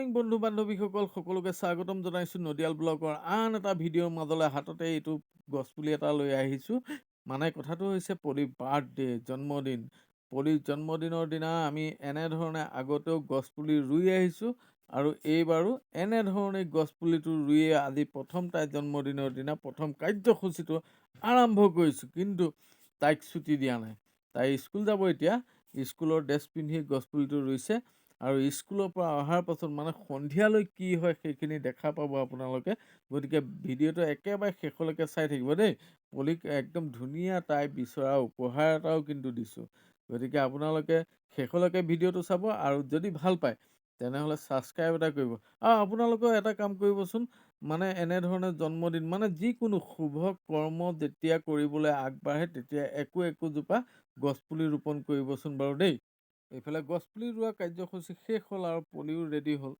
Morning বন্ধু বান্ধৱীসকল সকলোকে স্বাগতম জনাইছোঁ নদিয়াল ব্লগৰ আন এটা ভিডিঅ'ৰ মাজলৈ হাততে এইটো গছপুলি এটা লৈ আহিছোঁ। মানে কথাটো হৈছে পলিৰ বাৰ্থডে জন্মদিন। পলিৰ জন্মদিনৰ দিনা আমি এনেধৰণে আগতেও গছপুলি ৰুই আহিছোঁ আৰু এইবাৰো এনেধৰণে গছপুলিটো ৰুইয়ে আজি প্ৰথম তাইৰ জন্মদিনৰ দিনা প্ৰথম কাৰ্যসূচীটো আৰম্ভ কৰিছোঁ। কিন্তু তাইক ছুটি দিয়া নাই। তাই স্কুল যাব এতিয়া। স্কুলৰ ড্ৰেছ পিন্ধি গছপুলিটো ৰুইছে। আৰু স্কুলৰ পৰা অহাৰ পাছত মানে সন্ধিয়ালৈ কি হয় সেইখিনি দেখা পাব আপোনালোকে। গতিকে ভিডিঅ'টো একেবাৰে শেষলৈকে চাই থাকিব দেই। পলিক একদম ধুনীয়া তাই বিচৰা উপহাৰ এটাও কিন্তু দিছোঁ। গতিকে আপোনালোকে শেষলৈকে ভিডিঅ'টো চাব আৰু যদি ভাল পায় তেনেহ'লে ছাবস্ক্ৰাইব এটা কৰিব। আৰু আপোনালোকেও এটা কাম কৰিবচোন মানে এনেধৰণে জন্মদিন মানে যিকোনো শুভ কৰ্ম যেতিয়া কৰিবলৈ আগবাঢ়ে তেতিয়া একো একোজোপা গছপুলি ৰোপণ কৰিবচোন বাৰু দেই। এইফালে গছপুলি ৰোৱা কাৰ্যসূচী শেষ হ'ল আৰু পলিও ৰেডি হ'ল।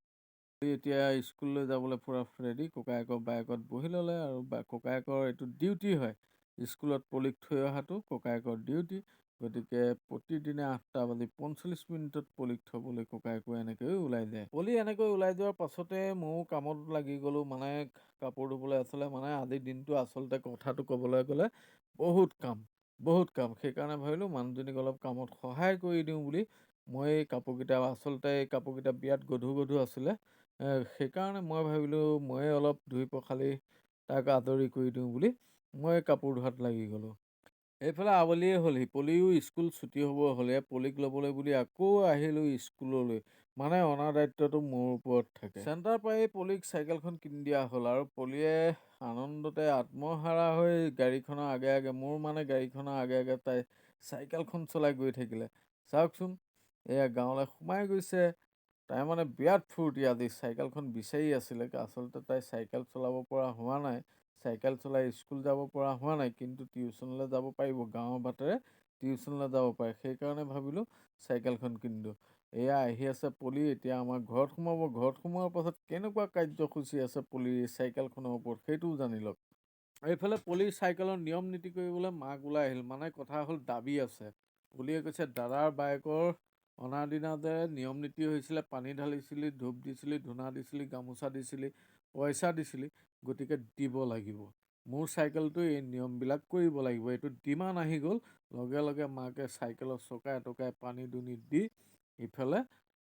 এতিয়া স্কুললৈ যাবলৈ পূৰা ৰেডি ককায়েকৰ বাইকত বহি ল'লে আৰু ককায়েকৰ এইটো ডিউটি হয়। স্কুলত পলিক থৈ অহাটো ককায়েকৰ ডিউটি গতিকে প্ৰতিদিনে আঠটা বাজি পঞ্চল্লিছ মিনিটত পলিক থ'বলৈ ককায়েকো এনেকৈয়ে ওলাই যায়। পলি এনেকৈ ওলাই যোৱাৰ পাছতে ময়ো কামত লাগি গ'লোঁ মানে কাপোৰ ধুবলৈ আছিলে মানে আজিৰ দিনটো আচলতে কথাটো ক'বলৈ গ'লে বহুত কাম। বহুত কাম। সেইকাৰণে ভাবিলোঁ, মানুহজনীক অলপ কামত সহায় কৰি দিওঁ বুলি। মই এই কাপোৰকেইটা, আচলতে এই কাপোৰকেইটা বিৰাট গধুৰ গধুৰ আছিলে। সেইকাৰণে মই ভাবিলোঁ ময়ে অলপ ধুই পখালি তাক আদৰি কৰি দিওঁ বুলি। মই কাপোৰ ধোৱাত লাগি গ'লোঁ। এইফালে আবেলিয়ে হ'লহি পলিও স্কুল ছুটি হ'ব হ'লে পলিক ল'বলৈ বুলি আকৌ আহিলোঁ স্কুললৈ। মানে অনা দায়িত্বটো মোৰ ওপৰত থাকে। চেণ্টাৰ পাই পলিক চাইকেলখন কিনি দিয়া হ'ল আৰু পলিয়ে আনন্দতে আত্মহাৰা হৈ গাড়ীখনৰ আগে আগে, মোৰ মানে গাড়ীখনৰ আগে আগে তাই চাইকেলখন চলাই গৈ থাকিলে। চাওকচোন, এয়া গাঁৱলৈ সোমাই গৈছে। তাই মানে বিৰাট ফূৰ্তি, আজি চাইকেলখন বিচাৰি আছিলে। আচলতে তাই চাইকেল চলাব পৰা হোৱা নাই, চাইকেল চলাই স্কুল যাব পৰা হোৱা নাই, কিন্তু টিউশ্যনলৈ যাব পাৰিব। গাঁৱৰ বাটেৰে টিউশ্যনলৈ যাব পাৰে সেইকাৰণে ভাবিলোঁ চাইকেলখন কিনি এয়া আহি আছে পলি, এতিয়া আমাৰ ঘৰত সোমাব, ঘৰত সোমোৱাৰ পাছত কেনেকুৱা কাৰ্যসূচী আছে পলিৰ চাইকেলখনৰ ওপৰত সেইটোও জানি লওক। এইফালে পলিৰ চাইকেলৰ নিয়ম নীতি কৰিবলৈ মাক ওলাই আহিল। মানে কথা হ'ল দাবি আছে। পলিয়ে কৈছে, দাদাৰ বাইকৰ অনাৰ দিনা যে নিয়ম নীতি হৈছিলে, পানী ঢালিছিলি, ধূপ দিছিলি, ধূনা দিছিলি, গামোচা দিছিলি, পইচা দিছিলি, গতিকে দিব লাগিব। মোৰ চাইকেলটো এই নিয়মবিলাক কৰিব লাগিব। এইটো ডিমাণ্ড আহি গ'ল। লগে লগে মাকে চাইকেলৰ চকাই টকাই পানী দুনি দি ইফালে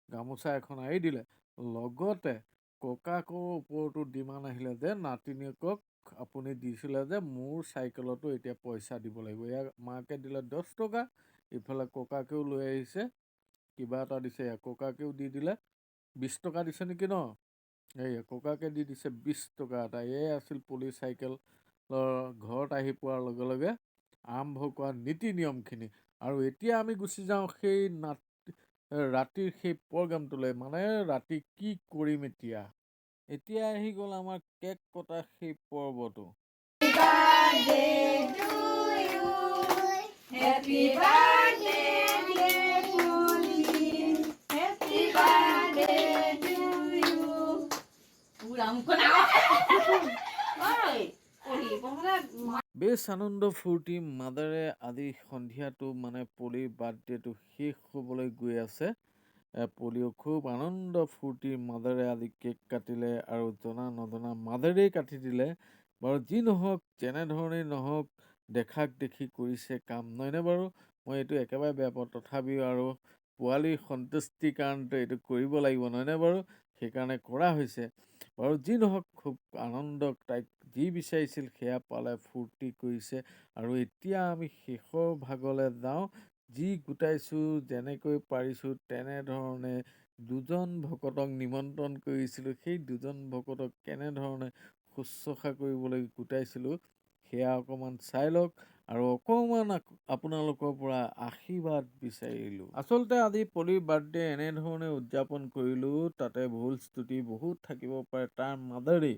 গামোচা এখন আৰি দিলে। লগতে ককাকৰ ওপৰতো ডিমাণ্ড আহিলে যে, নাতিনীয়েকক আপুনি দিছিলে যে, মোৰ চাইকেলতো এতিয়া পইচা দিব লাগিব। ইয়াক মাকে দিলে দহ টকা, ইফালে ককাকেও লৈ আহিছে, কিবা এটা দিছে। ককাকেও দি দিলে। বিছ টকা দিছে নেকি ন? এই ককাকে দি দিছে বিছ টকা এটা। এই আছিল পুলিচ চাইকেলৰ ঘৰত আহি পোৱাৰ লগে লগে আৰম্ভ কৰা নীতি নিয়মখিনি। আৰু এতিয়া আমি গুচি যাওঁ সেই ৰাতিৰ সেই প্ৰগ্ৰামটোলৈ। মানে ৰাতি কি কৰিম এতিয়া? এতিয়া আহি গ'ল আমাৰ কেক কটা সেই পৰ্বটো। বেছ আনন্দ ফূৰ্তি মাজেৰে আজি সন্ধিয়াটো মানে পলিৰ বাৰ্থডেটো শেষ হ'বলৈ গৈ আছে। পলিও খুব আনন্দ ফূৰ্তিৰ মাজেৰে আজি কেক কাটিলে আৰু জনা নজনা মাজেৰেই কাটি দিলে। বাৰু যি নহওক, যেনেধৰণেই নহওক, দেখাক দেখি কৰিছে কাম, নহয়নে বাৰু? মই এইটো একেবাৰে বেয়া পাওঁ। তথাপিও আৰু পোৱালিৰ সন্তুষ্টিৰ কাৰণেতো এইটো কৰিব লাগিব, নহয়নে বাৰু? সেইকাৰণে কৰা হৈছে বাৰু যি নহওক খুব আনন্দ তাইক যি বিচাৰিছিল সেয়া পালে ফূৰ্তি কৰিছে আৰু এতিয়া আমি শেষৰ ভাগলৈ যাওঁ। যি গোটাইছোঁ, যেনেকৈ পাৰিছোঁ, তেনেধৰণে দুজন ভকতক নিমন্ত্ৰণ কৰিছিলোঁ। সেই দুজন ভকতক কেনেধৰণে শুশ্ৰূষা কৰিবলৈ গোটাইছিলোঁ, সেয়া অকণমান চাই লওক। আৰু অকণমান আপোনালোকৰ পৰা আশীৰ্বাদ বিচাৰিলোঁ। আচলতে আজি পলিৰ বাৰ্থডে এনেধৰণে উদযাপন কৰিলোঁ, তাতে ভুল স্তুতি বহুত থাকিব পাৰে তাৰ মাজেৰেই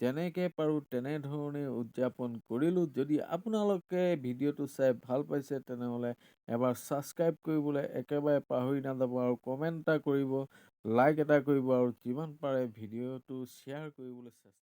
যেনেকৈ পাৰোঁ তেনেধৰণে উদযাপন কৰিলোঁ। যদি আপোনালোকে ভিডিঅ'টো চাই ভালো পাইছে, তেনেহ'লে এবাৰ ছাবস্ক্ৰাইব কৰিবলৈ একেবাৰে পাহৰি নাযাব আৰু কমেণ্ট এটা কৰিব, লাইক এটা কৰিব আৰু যিমান পাৰে ভিডিঅ'টো শ্বেয়াৰ কৰিবলৈ চেষ্টা